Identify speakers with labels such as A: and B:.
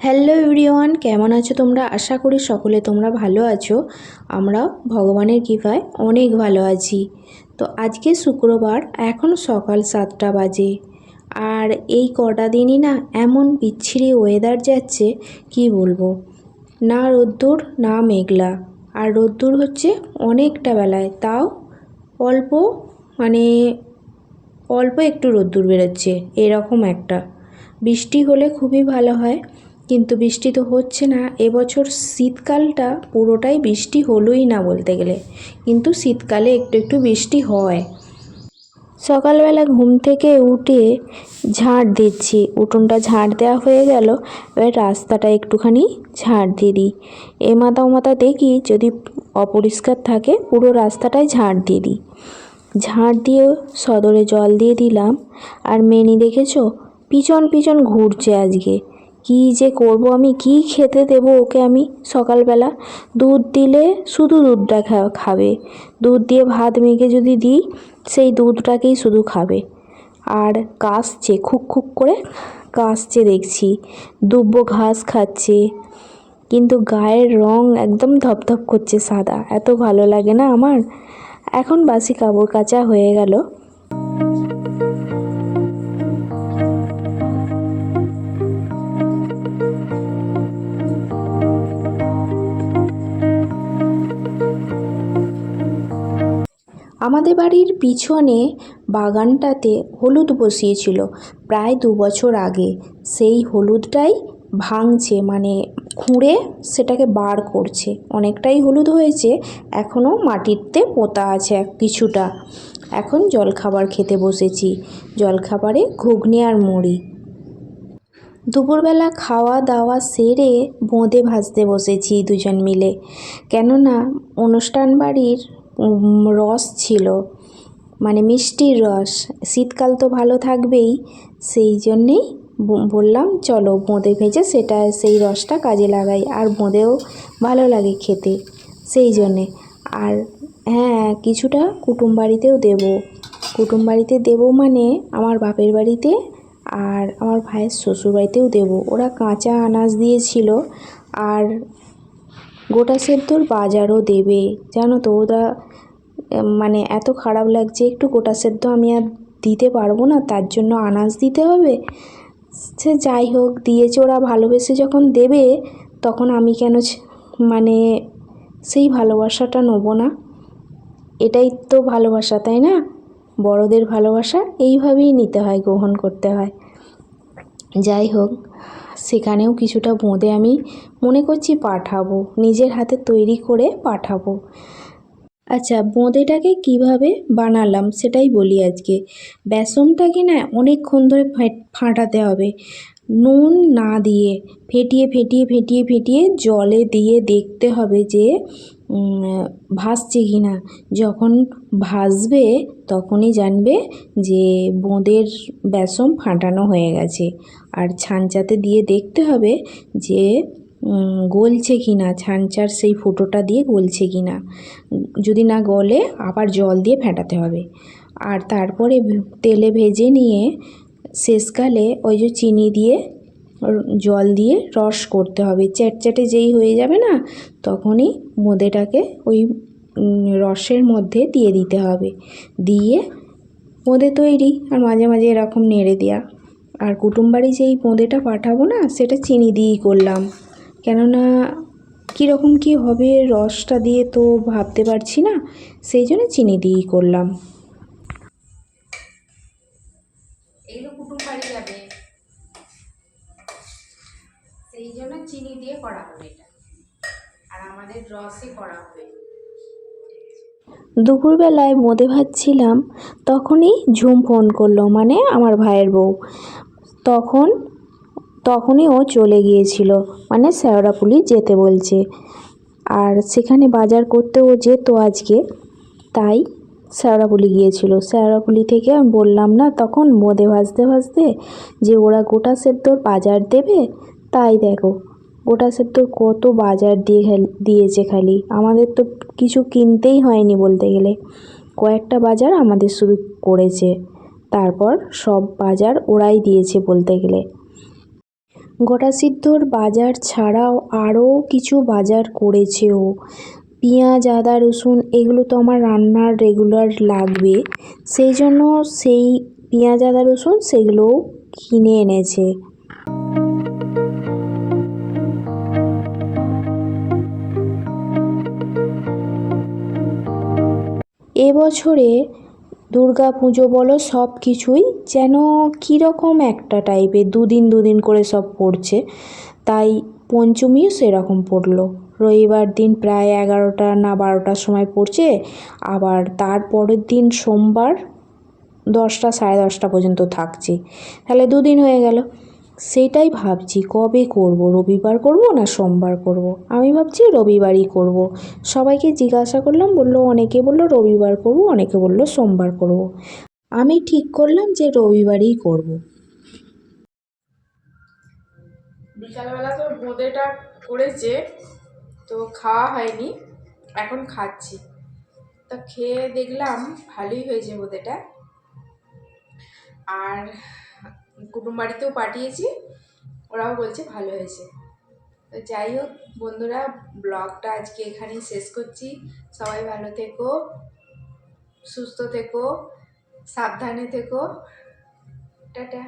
A: Hello everyone, কেমন আছো তোমরা? আশা করি সকলে তোমরা ভালো আছো। আমরাও ভগবানের কৃপায় অনেক ভালো আছি। তো আজকে শুক্রবার, এখন সকাল সাতটা বাজে। আর এই কটা দিনই না এমন বিচ্ছিরি ওয়েদার যাচ্ছে, কি বলব? না রোদ্দুর, না মেঘলা। আর রোদ্দুর হচ্ছে অনেকটা বেলায়, তাও অল্প মানে অল্প একটু রোদ্দুর বেরোচ্ছে, এরকম একটা। বৃষ্টি হলে খুবই ভালো হয়। কিন্তু বৃষ্টি তো হচ্ছে না। এবছর শীতকালটা পুরোটাই বৃষ্টি হলোই না বলতে গেলে। কিন্তু শীতকালে একটু একটু বৃষ্টি হয়। সকালবেলা ঘুম থেকে উঠে ঝাঁট দিচ্ছি। উঠোনটা ঝাঁট দেওয়া হয়ে গেল। এবার রাস্তাটা একটুখানি ঝাড় দিয়ে দিই। এ মাথা ও মাথা দেখি যদি অপরিষ্কার থাকে, পুরো রাস্তাটায় ঝাঁট দিয়ে দিই। ঝাঁট দিয়ে সদরে জল দিয়ে দিলাম। আর মেনি দেখেছ? পিছন পিছন ঘুরছে আজকে। কি যে করব, আমি কি খেতে দেব ওকে আমি সকালবেলা? দুধ দিলে শুধু দুধটা খাবে। দুধ দিয়ে ভাত মেখে যদি দিই, সেই দুধটাকেই শুধু খাবে। আর কাশছে, খুক খুক করে কাশছে দেখছি। দুব্বো ঘাস খাচ্ছে। কিন্তু গায়ের রং একদম ধপধপ করছে সাদা। এত ভালো লাগে না আমার? এখন বাসি কাপড় কাচা হয়ে গেল। আমাদের বাড়ির পিছনে বাগানটাতে হলুদ বসিয়েছিল। প্রায় দু বছর আগে। সেই হলুদটাই ভাঙছে মানে খুঁড়ে সেটাকে বার করছে। অনেকটাই হলুদ হয়েছে, এখনও মাটিতে পোঁতা আছে কিছুটা। এখন জলখাবার খেতে বসেছি। জলখাবারে ঘুগনি আর মুড়ি। দুপুরবেলা খাওয়া দাওয়া সেরে বোঁদে ভাজতে বসেছি দুজন মিলে। কেননা অনুষ্ঠান বাড়ির রস ছিল মানে মিষ্টির রস। শীতকাল তো ভালো থাকবেই, সেই জন্যেই বললাম, চলো বোঁদে ভেজে সেটা, সেই রসটা কাজে লাগাই। আর বোঁদেও ভালো লাগে খেতে, সেই জন্যে। আর হ্যাঁ কিছুটা কুটুম বাড়িতেও দেবো। কুটুম বাড়িতে দেবো মানে আমার বাপের বাড়িতে আর আমার ভাইয়ের শ্বশুর বাড়িতেও দেবো। ওরা কাঁচা আনাজ দিয়েছিল। আর গোটা সেদ্ধর বাজারও দেবে। জানো তো, ওরা মানে এত খারাপ লাগছে, একটু গোটা সেদ্ধ আমি আর দিতে পারব না, তার জন্য আনাজ দিতে হবে। সে যাই হোক, দিয়েছে ওরা ভালোবেসে যখন দেবে, তখন আমি কেন মানে সেই ভালোবাসাটা নেব না? এটাই তো ভালোবাসা, তাই না? বড়দের ভালোবাসা, এইভাবেই নিতে হয়, গ্রহণ করতে হয়। যাই হোক সেখানেও কিছুটা বোঁদে আমি মনে করছি পাঠাবো, নিজের হাতে তৈরি করে পাঠাবো। আচ্ছা বোঁদেটাকে কীভাবে বানালাম সেটাই বলি আজকে। বেসনটাকে না অনেকক্ষণ ধরে ফাটাতে হবে। নুন না দিয়ে ফেটিয়ে ফেটিয়ে ফেটিয়ে ফেটিয়ে জলে দিয়ে দেখতে হবে যে ভাসছে কি না? যখন ভাসবে, তখনই জানবে যে বোঁদের বেসন ফাটানো হয়ে গেছে। আর ছাঁচাতে দিয়ে দেখতে হবে যে গলছে কি না? ছানচার সেই ফুটোটা দিয়ে গলছে কি না? যদি না গলে, আবার জল দিয়ে ফেটাতে হবে। আর তারপরে তেলে ভেজে নিয়ে শেষকালে ওই যে চিনি দিয়ে জল দিয়ে রস করতে হবে। চ্যাটচ্যাটে যেই হয়ে যাবে না, তখনই বোঁদেটাকে ওই রসের মধ্যে দিয়ে দিতে হবে। দিয়ে বোঁদে তৈরি আর মাঝে মাঝে এরকম নেড়ে দেওয়া আর কুটুমবাড়ি যেই বোঁদেটা পাঠাবো না, সেটা চিনি দিয়েই করলাম। কেননা কীরকম কী হবে রসটা দিয়ে তো ভাবতে পারছি না, সেই জন্য চিনি দিয়েই করলাম।
B: জন্য চিনি দিয়ে করা হবে এটা। আর আমাদের রসে করা হবে।
A: দুপুরবেলায় বোঁদে ভাজছিলাম তখনই ঝুম ফোন করল মানে আমার ভাইয়ের বউ। তখন, তখনই ও চলে গিয়েছিল মানে শ্যাওড়াপুলি যেতে বলছে। আর সেখানে বাজার করতে ও যেত আজকে, তাই শ্যাওড়াপুলি গিয়েছিল। শ্যাওড়াপুলি থেকে আমি বললাম, না, তখন বোঁদে ভাজতে ভাজতে যে ওরা গোটা সেদ্ধর বাজার দেবে তাই দেখো, গোটা সেদ্ধর কত বাজার দিয়ে দিয়েছে খালি। আমাদের তো কিছু কিনতেই হয়নি বলতে গেলে। কয়েকটা বাজার আমাদের শুধু করেছে। তারপর সব বাজার ওরাই দিয়েছে বলতে গেলে। গোটা সিদ্ধর বাজার ছাড়াও আরও কিছু বাজার করেছে ও। পেঁয়াজ, আদা, রসুন এগুলো তো আমার রান্নার রেগুলার লাগবে। সেই জন্য সেই পেঁয়াজ, আদা, রসুন সেগুলোও কিনে এনেছে। এবছরে দুর্গা পুজো বলো সব কিছুই যেন কীরকম একটা টাইপের দুদিন দুদিন করে সব পড়ছে। তাই পঞ্চমীও সেরকম পড়ল। রবিবার দিন প্রায় এগারোটা না বারোটার সময় পড়ছে। আবার তার পরের দিন সোমবার দশটা সাড়ে দশটা পর্যন্ত থাকছে। তাহলে দুদিন হয়ে গেল। সেটাই ভাবছি, কবে করব? রবিবার করব না সোমবার করব? আমি ভাবছি রবিবারই করব। সবাইকে জিজ্ঞাসা করলাম, বলল, অনেকে বলল রবিবার করব, অনেকে বলল সোমবার করব। আমি ঠিক করলাম যে রবিবারই করব।
B: বিকালবেলা তো বোঁদেটা করেছে, তো খাওয়া হয়নি, এখন খাচ্ছি। তা খেয়ে দেখলাম ভালোই হয়েছে বোঁদেটা। আর কুটুম বাড়িতেও পাঠিয়েছি, ওরাও বলছে ভালো হয়েছে। তো যাই হোক বন্ধুরা, ব্লগটা আজকে এখানেই শেষ করছি। সবাই ভালো থেকো, সুস্থ থেকো, সাবধানে থেকো। টাটা।